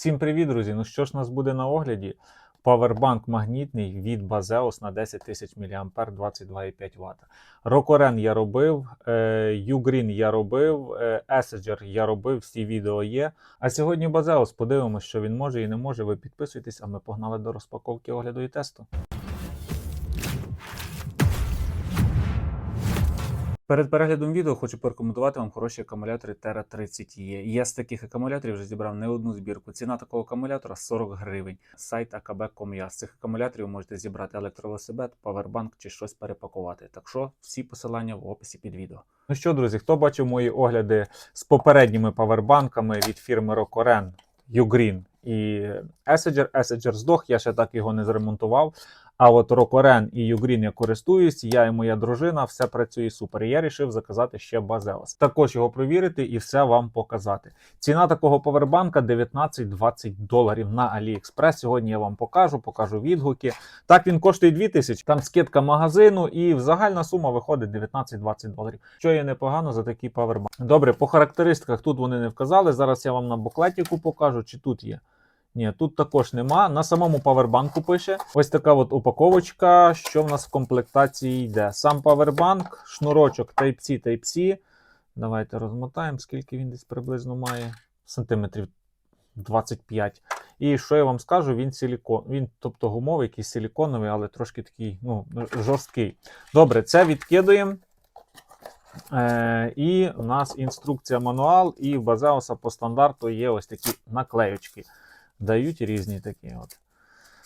Всім привіт, друзі! Ну що ж нас буде на огляді? Павербанк магнітний від Базеос на 10 тисяч мА 22,5 Вт. Рокорен я робив, е, Ugreen я робив, Еседжер Essager я робив, всі відео є. А сьогодні Базеос подивимося, що він може і не може. Ви підписуйтесь, а ми погнали до розпаковки огляду і тесту. Перед переглядом відео хочу порекомендувати вам хороші акумулятори Terra 30 e Я з таких акумуляторів вже зібрав не одну збірку. Ціна такого акумулятора 40 гривень. Сайт akb.com.ua. З цих акумуляторів можете зібрати електровелосипед, павербанк чи щось перепакувати. Так що всі посилання в описі під відео. Ну що, друзі, хто бачив мої огляди з попередніми павербанками від фірми Rokoren, Ugreen і Essager. Essager здох, я ще так його не зремонтував. А от Rokoren і Ugreen я користуюсь, я і моя дружина, все працює супер. Я вирішив заказати ще Базеос. Також його провірити і все вам показати. Ціна такого повербанка 19-20 доларів на AliExpress. Сьогодні я вам покажу, покажу відгуки. Так він коштує 2000, там скидка магазину, і загальна сума виходить 19-20 доларів. Що є непогано за такий павербанк. Добре, по характеристиках тут вони не вказали. Зараз я вам на буклетіку покажу, чи тут є. Ні, тут також нема. На самому павербанку пише. Ось така от упаковочка, що в нас в комплектації йде. Сам павербанк, шнурочок Type-C, Type-C. Давайте розмотаємо, скільки він десь приблизно має. Сантиметрів 25. І що я вам скажу, він силікон. Він, тобто гумовий, якийсь силіконовий, але трошки такий ну, жорсткий. Добре, це відкидуємо. Е, І у нас інструкція мануал, і в Базеуса по стандарту є ось такі наклеючки дають різні такі. от.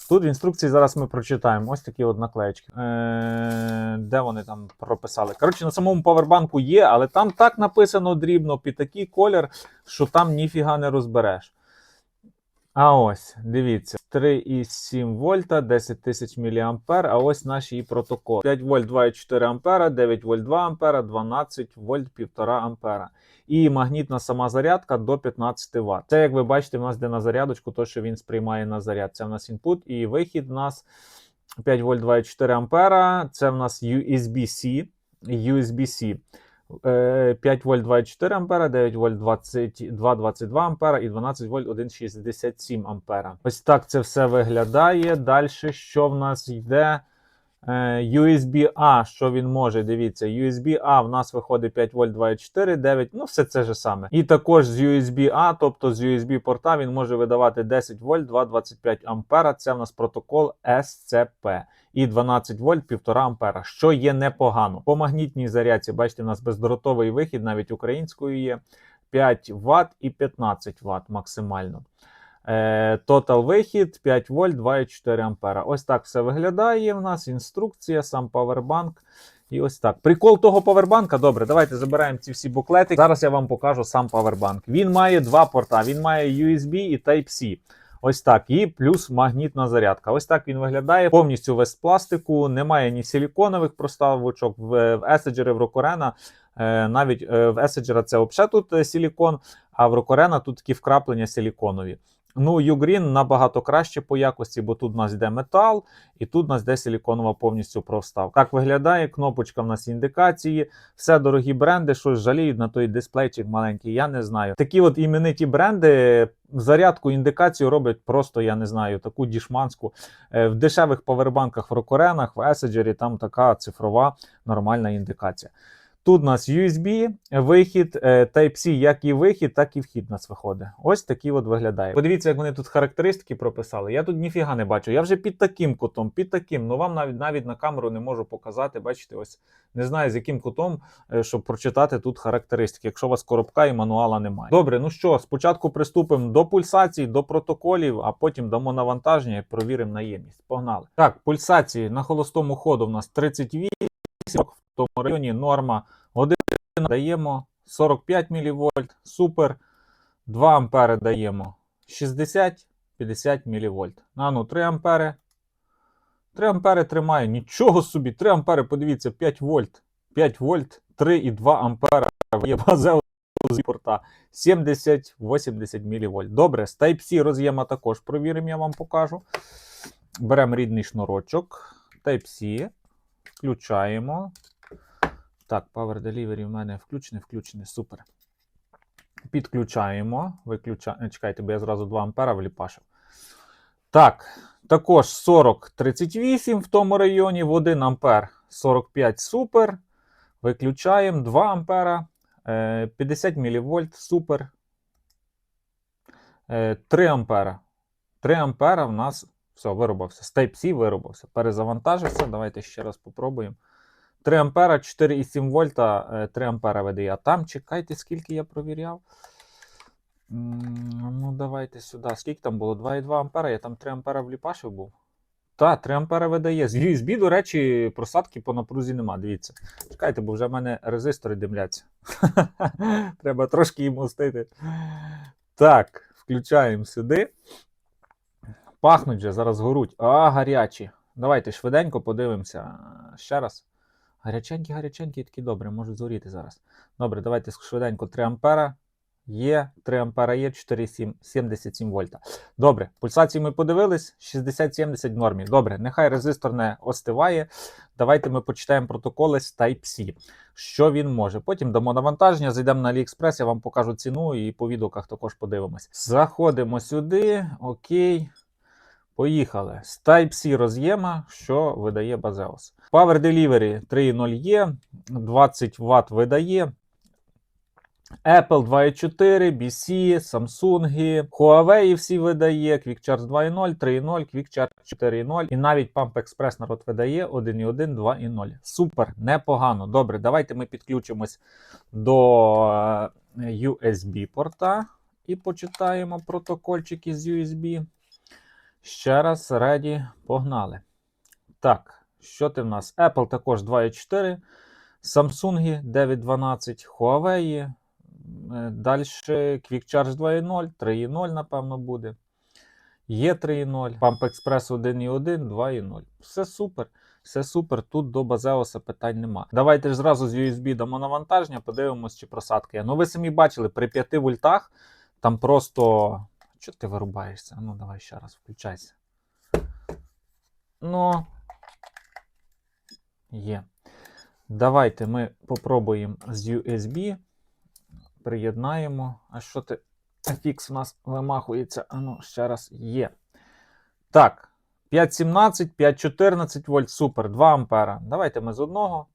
Тут в інструкції зараз ми прочитаємо ось такі от наклеечки. Е, Де вони там прописали? Коротше, на самому павербанку є, але там так написано дрібно під такий колір, що там ніфіга не розбереш. А ось, дивіться, 3,7 вольта, 10 тисяч мА, а ось наші і протоколи. 5 вольт 2,4 ампера, 9 вольт 2 ампера, 12 вольт 1,5 ампера. І магнітна сама зарядка до 15 Вт. Це, як ви бачите, в нас де на зарядочку, то що він сприймає на заряд. Це в нас інпут і вихід у нас 5 вольт 2,4 ампера. Це в нас USB-C. USB-C. 5 вольт 2,4 ампера, 9 вольт 22,22 ампера і 12 вольт 1,67 ампера. Ось так це все виглядає. Далі, що в нас йде? USB-A, що він може, дивіться, USB-A в нас виходить 5 вольт 2,4, 9, ну все це ж саме. І також з USB-A, тобто з USB-порта, він може видавати 10 вольт 2,25 ампера. Це в нас протокол SCP. І 12 вольт 1,5 ампера, що є непогано. По магнітній зарядці, бачите, у нас бездротовий вихід, навіть українською є 5 Вт і 15 Вт максимально. Тотал вихід 5 вольт 2,4 ампера. Ось так все виглядає. У нас інструкція, сам павербанк. І ось так. Прикол того павербанка. Добре, давайте забираємо ці всі буклети. Зараз я вам покажу сам павербанк. Він має два порта. Він має USB і Type-C. Ось так. І плюс магнітна зарядка. Ось так він виглядає. Повністю весь пластику. Немає ні силіконових проставочок в Essager, в Rokorena. Навіть в Essager це взагалі тут силікон, а в Rokorena тут такі вкраплення силіконові. Ну, Ugreen набагато краще по якості, бо тут у нас йде метал, і тут у нас йде силіконова повністю проставка. Так виглядає, кнопочка в нас індикації. Все дорогі бренди, щось жаліють на той дисплейчик маленький, я не знаю. Такі от імениті бренди зарядку індикацію роблять просто, я не знаю, таку дішманську. В дешевих павербанках в рокоренах, в Essager там така цифрова нормальна індикація. Тут у нас USB, вихід, Type-C, як і вихід, так і вхід у нас виходить. Ось такий от виглядає. Подивіться, як вони тут характеристики прописали. Я тут ніфіга не бачу. Я вже під таким кутом, під таким. Ну вам навіть навіть на камеру не можу показати. Бачите, ось не знаю з яким кутом, щоб прочитати тут характеристики, якщо у вас коробка і мануала немає. Добре, ну що, спочатку приступимо до пульсацій, до протоколів, а потім дамо навантаження і провіримо наємність. Погнали. Так, пульсації на холостому ходу у нас 38 в тому районі норма 1 даємо 45 мВ, супер. 2 ампери даємо 60-50 мВ. А ну 3 ампери. 3 ампери тримає. Нічого собі, 3 ампери, подивіться, 5 вольт. 5 вольт, 3,2 ампера є базеу з порта 70-80 мВ. Добре, з Type-C роз'єма також провіримо, я вам покажу. Беремо рідний шнурочок. Type-C. Включаємо. Так, Power Delivery в мене включений, включений, супер. Підключаємо. Виключа... е, Чекайте, бо я зразу 2 ампера вліпашив. Так, також 40-38 в тому районі, в 1 ампер 45 супер. Виключаємо 2 ампера, е, 50 мВ супер. Е, 3 ампера. 3 ампера в нас все, виробився. Type-C виробився. Перезавантажився. Давайте ще раз попробуємо. 3 ампера, 4,7 вольта, е, 3 ампера видає. А там чекайте, скільки я провіряв. Ну, давайте сюди. Скільки там було? 2,2 ампера, я там 3 ампера вліпашив був. Так, 3 ампера видає. З USB, до речі, просадки по напрузі нема. Дивіться. Чекайте, бо вже в мене резистори димляться. Треба трошки їм устити. Так, включаємо сюди. Пахнуть вже, зараз горуть. А, гарячі. Давайте швиденько подивимося. Ще раз. Гаряченькі, гаряченькі, такі добре, можуть згоріти зараз. Добре, давайте швиденько 3 ампера. Є, 3 ампера є, 4,7, 77 вольта. Добре, пульсації ми подивились, 60-70 в нормі. Добре, нехай резистор не остиває. Давайте ми почитаємо протоколи з Type-C. Що він може. Потім дамо навантаження, зайдемо на AliExpress, я вам покажу ціну і по відгуках також подивимось. Заходимо сюди. Окей. Поїхали. З Type-C роз'єма, що видає Bazeos. Power Delivery 3.0 є, 20 Вт видає. Apple 2.4, BC, Samsung, Huawei всі видає, QuickCharge 2.0, 3.0, QuickCharge 4.0 і навіть Pump Express народ видає 1.1, 2.0. Супер, непогано. Добре, давайте ми підключимось до е, USB порта і почитаємо протокольчики з USB. Ще раз, ready, погнали. Так, що ти в нас? Apple також 2.4, Samsung 9.12, Huawei. Далі QuickCharge 2.0, 3.0, напевно, буде. Є 3.0, Pump Express 1.1, 2.0. Все супер. Все супер. Тут до Базеоса питань нема. Давайте ж зразу з USB дамо навантаження, подивимось, чи просадка є. Ну, ви самі бачили, при 5 вольтах там просто. Що ти вирубаєшся? Ну, давай ще раз включайся. Ну. Є. Давайте ми попробуємо з USB. Приєднаємо. А що ти? Фікс у нас вимахується. А ну, ще раз є. Так. 5,17, 5,14 вольт, супер, 2 ампера. Давайте ми з одного.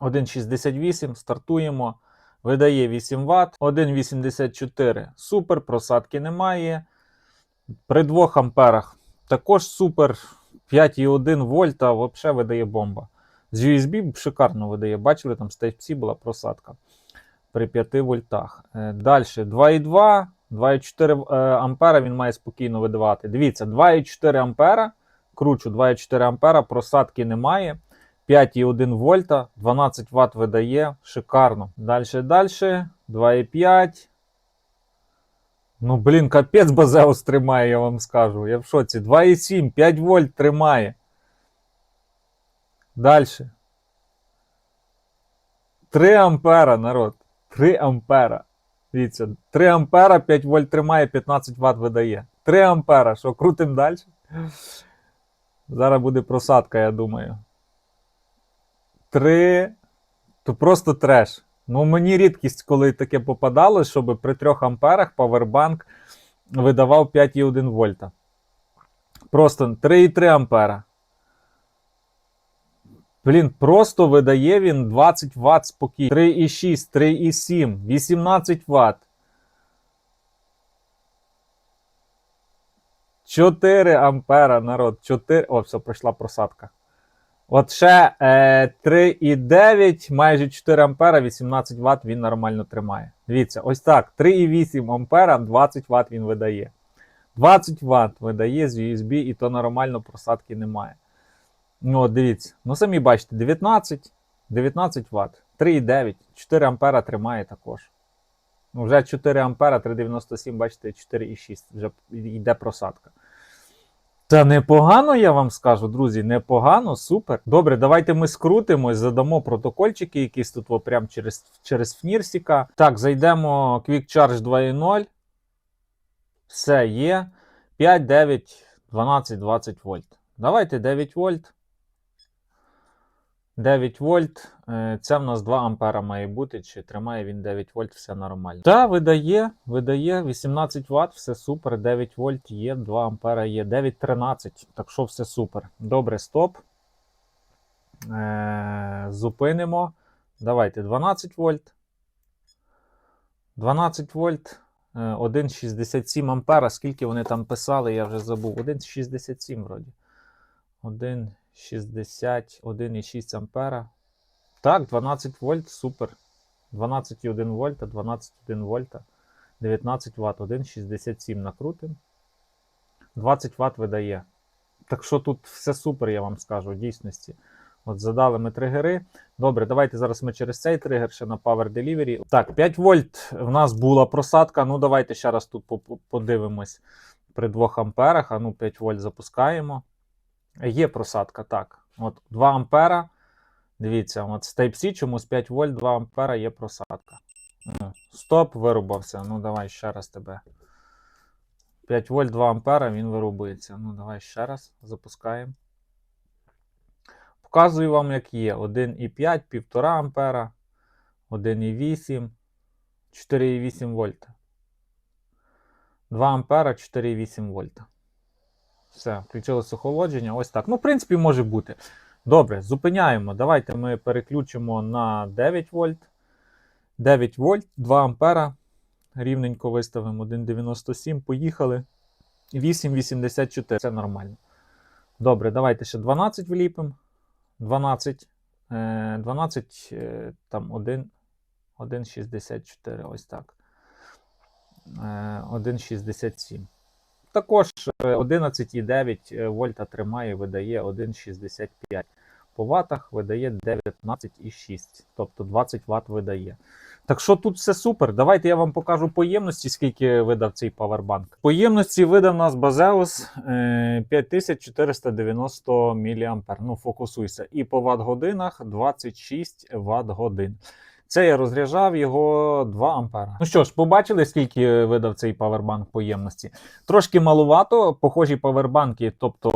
1,68. Стартуємо. Видає 8 Вт. 1,84. Супер, просадки немає. При 2 амперах також супер. 5,1 вольта взагалі видає бомба. З USB шикарно видає. Бачили, там з Type-C була просадка при 5 вольтах. Далі 2,2, 2,4 е, ампера він має спокійно видавати. Дивіться, 2,4 ампера. Кручу 2,4 ампера, просадки немає. 5,1 вольта, 12 Вт видає. Шикарно. Далі, далі. 2,5. Ну, блін, капець Базеус тримає, я вам скажу. Я в шоці. 2,7, 5 вольт тримає. Далі. 3 ампера, народ. 3 ампера. Дивіться, 3 ампера, 5 вольт тримає, 15 Вт видає. 3 ампера. Що, крутим далі? Зараз буде просадка, я думаю. 3. То просто треш. Ну, мені рідкість, коли таке попадало, щоб при 3 амперах павербанк видавав 5,1 вольта. Просто 3,3 ампера. Блін, просто видає він 20 Вт спокійно. 3,6, 3,7, 18 Вт. 4 ампера, народ. 4. О, все, пройшла просадка. От ще е, 3,9, майже 4 ампера, 18 Вт він нормально тримає. Дивіться, ось так. 3,8 ампера, 20 Вт він видає. 20 Вт видає з USB, і то нормально просадки немає. Ну, от дивіться. Ну, самі бачите, 19, 19 Вт, 3,9, 4 ампера тримає також. Ну, вже 4 ампера, 3,97, бачите, 4,6. Вже йде просадка. Та непогано, я вам скажу, друзі, непогано, супер. Добре, давайте ми скрутимось, задамо протокольчики, якісь тут о, через, через Фнірсіка. Так, зайдемо Quick Charge 2.0. Все є. 5, 9, 12, 20 вольт. Давайте 9 вольт. 9 вольт. Е, Це в нас 2 ампера має бути, чи тримає він 9 вольт, все нормально. Та видає, видає 18 Вт, все супер. 9 вольт є, 2 ампера є, 9,13. Так що все супер. Добре, стоп. Е, Зупинимо. Давайте 12 вольт. 12 вольт. е, 1,67 ампера. Скільки вони там писали, я вже забув. 1,67 вроді. 1,60, 1,6 ампера. Так, 12 вольт, супер. 12,1 вольта, 12,1 вольта, 19 Вт, 1,67 накрутим. 20 Вт видає. Так що тут все супер, я вам скажу, в дійсності. От задали ми тригери. Добре, давайте зараз ми через цей тригер ще на Power Delivery. Так, 5 вольт в нас була просадка. Ну, давайте ще раз тут по- по- подивимось при 2 амперах. А ну, 5 вольт запускаємо. Є просадка, так. От 2 ампера. Дивіться, от з Type-C чомусь 5 вольт, 2 ампера є просадка. Ну, Стоп, вирубався. Ну, давай ще раз тебе. 5 вольт, 2 ампера, він вирубується. Ну, давай ще раз запускаємо. Показую вам, як є. 1,5, 1,5 ампера, 1,8, 4,8 вольта. 2 ампера, 4,8 вольта. Все, включилось охолодження. Ось так. Ну, в принципі, може бути. Добре, зупиняємо. Давайте ми переключимо на 9 вольт. 9 вольт, 2 ампера. Рівненько виставимо 1,97. Поїхали. 8,84. Це нормально. Добре, давайте ще 12 вліпимо. 12. е, 12, е, там 1, 1,64. Ось так. Е, 1,67. Також е, 11,9 вольта тримає, видає 1,65. По ватах видає 19,6, тобто 20 Вт видає. Так що тут все супер. Давайте я вам покажу по ємності, скільки видав цей павербанк. По ємності видав нас Базеус е, 5490 мА. Ну, фокусуйся. І по ватт-годинах 26 Вт-годин. Це я розряджав його 2 ампера. Ну що ж, побачили, скільки видав цей павербанк по ємності. Трошки малувато, похожі павербанки, тобто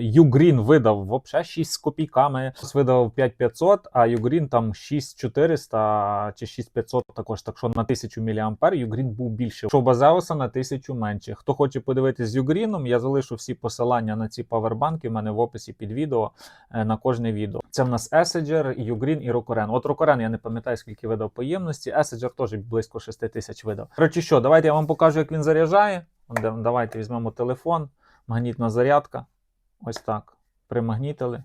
Ugreen видав взагалі 6 з копійками, видав 5500, а Ugreen там 6400 чи 6500 також, так що на 1000 мА Ugreen був більше. Що Базеуса на 1000 менше. Хто хоче подивитись з Ugreen, я залишу всі посилання на ці павербанки в мене в описі під відео е, на кожне відео. Це в нас Essenger, Ugreen і Rokoren. От Rokoren я не пам'ятаю, скільки видав по ємності. Теж близько 6 тисяч видав. Коротше, що, давайте я вам покажу, як він заряджає. Давайте візьмемо телефон, магнітна зарядка. Ось так. Примагнітили.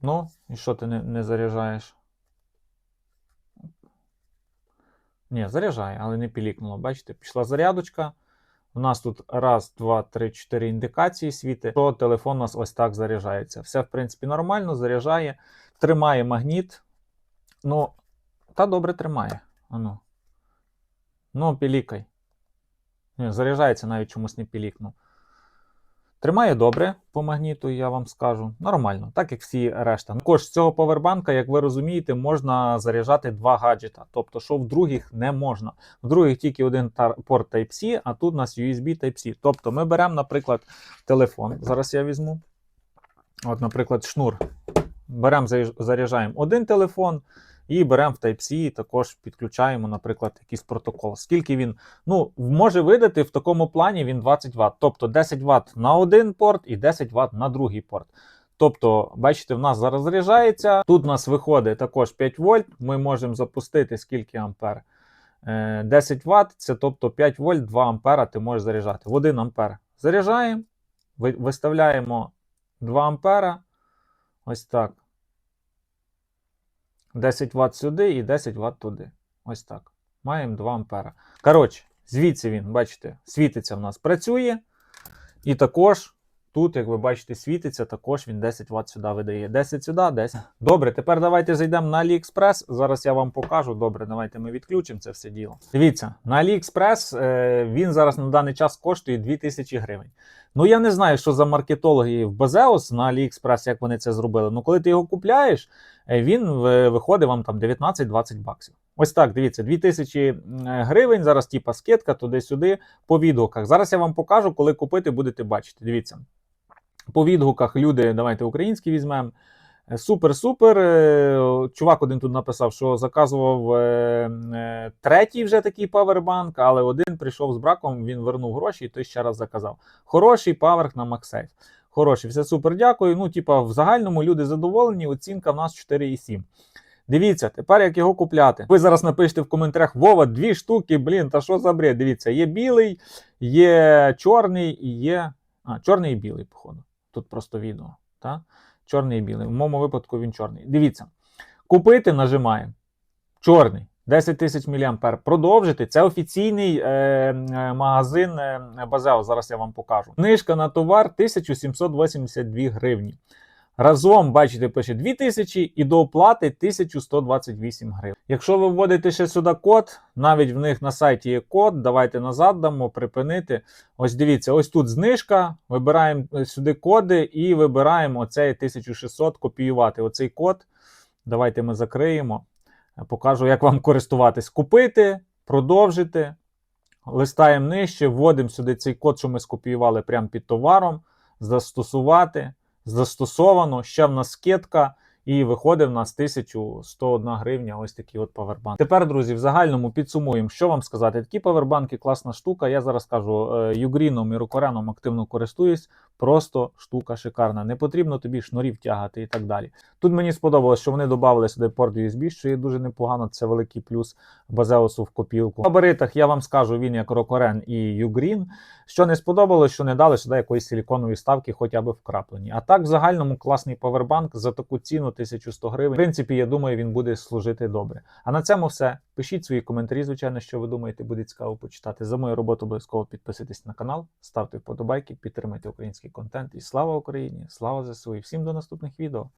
Ну, і що ти не, не заряджаєш? Ні, заряджає, але не пілікнуло. Бачите, пішла зарядочка. У нас тут раз, два, три, чотири індикації світи, що телефон у нас ось так заряджається. Все, в принципі, нормально, заряджає, тримає магніт. Ну, та добре тримає. Ану. Ну, пілікай. Ні, заряджається, навіть чомусь не пілікнув. Тримає добре по магніту, я вам скажу. Нормально, так як всі решта. Також з цього повербанка, як ви розумієте, можна заряджати два гаджета. Тобто, що в других не можна. В других тільки один порт Type-C, а тут у нас USB Type-C. Тобто ми беремо, наприклад, телефон. Зараз я візьму. От, наприклад, шнур. Беремо, заряджаємо один телефон. І беремо в Type-C, також підключаємо, наприклад, якийсь протокол. Скільки він ну, може видати в такому плані він 20 Вт. Тобто 10 Вт на один порт і 10 Вт на другий порт. Тобто, бачите, в нас зараз заряджається. Тут у нас виходить також 5 вольт. Ми можемо запустити скільки ампер? Е, 10 Вт, це тобто 5 вольт, 2 ампера ти можеш заряджати. В 1 ампер заряджаємо, виставляємо 2 ампера. Ось так. 10 Вт сюди і 10 Вт туди. Ось так. Маємо 2 ампера. Коротше, звідси він, бачите, світиться в нас, працює. І також тут, як ви бачите, світиться, також він 10 Вт сюди видає. 10 сюди, 10. Добре, тепер давайте зайдемо на AliExpress. Зараз я вам покажу. Добре, давайте ми відключимо це все діло. Дивіться, на AliExpress е, він зараз на даний час коштує 2000 гривень. Ну я не знаю, що за маркетологи в Безеос на AliExpress, як вони це зробили. Ну, коли ти його купляєш, е, він е, виходить вам там 19-20 баксів. Ось так, дивіться, 2000 м, гривень, зараз типа скидка туди-сюди по відгуках. Зараз я вам покажу, коли купити, будете бачити. Дивіться. По відгуках люди, давайте українські візьмемо. Супер-супер. Е, Чувак один тут написав, що заказував е, е, третій вже такий павербанк, але один прийшов з браком, він вернув гроші і той ще раз заказав. Хороший паверк на MagSafe. Хороший, все супер, дякую. Ну, типа, в загальному люди задоволені, оцінка в нас 4,7. Дивіться, тепер як його купляти. Ви зараз напишете в коментарях: Вова, дві штуки, блін, та що за бред? Дивіться, є білий, є чорний і є. А, чорний і білий, походу. Тут просто відео. Та? Чорний і білий. В моєму випадку він чорний. Дивіться. Купити нажимаємо. Чорний. 10 тисяч мА. Продовжити. Це офіційний е, е, магазин е, Базео. Зараз я вам покажу. Книжка на товар 1782 гривні. Разом, бачите, пише 2000 і до оплати 1128 гривень. Якщо ви вводите ще сюди код, навіть в них на сайті є код, давайте назад дамо, припинити. Ось дивіться, ось тут знижка. Вибираємо е, сюди коди і вибираємо оцей 1600 копіювати. Оцей код. Давайте ми закриємо. Е, Покажу, як вам користуватись. Купити, продовжити. Листаємо нижче, вводимо сюди цей код, що ми скопіювали прямо під товаром. Застосувати. Застосовано. Ще в нас скидка. І виходить в нас 1101 гривня. Ось такий от павербанк. Тепер, друзі, в загальному підсумуємо, що вам сказати. Такі павербанки класна штука. Я зараз кажу, е, Югріном і Рукореном активно користуюсь. Просто штука шикарна. Не потрібно тобі шнурів тягати і так далі. Тут мені сподобалось, що вони додали сюди порт USB, що є дуже непогано. Це великий плюс Базеусу в копілку. В габаритах я вам скажу, він як Рокорен і Югрін. Що не сподобалось, що не дали сюди якоїсь силіконової ставки, хоча б вкраплені. А так, в загальному класний павербанк за таку ціну 1100 гривень. В принципі, я думаю, він буде служити добре. А на цьому все. Пишіть свої коментарі, звичайно, що ви думаєте, буде цікаво почитати. За мою роботу обов'язково підписуйтесь на канал, ставте вподобайки, підтримайте український контент. І слава Україні! Слава ЗСУ! І всім до наступних відео!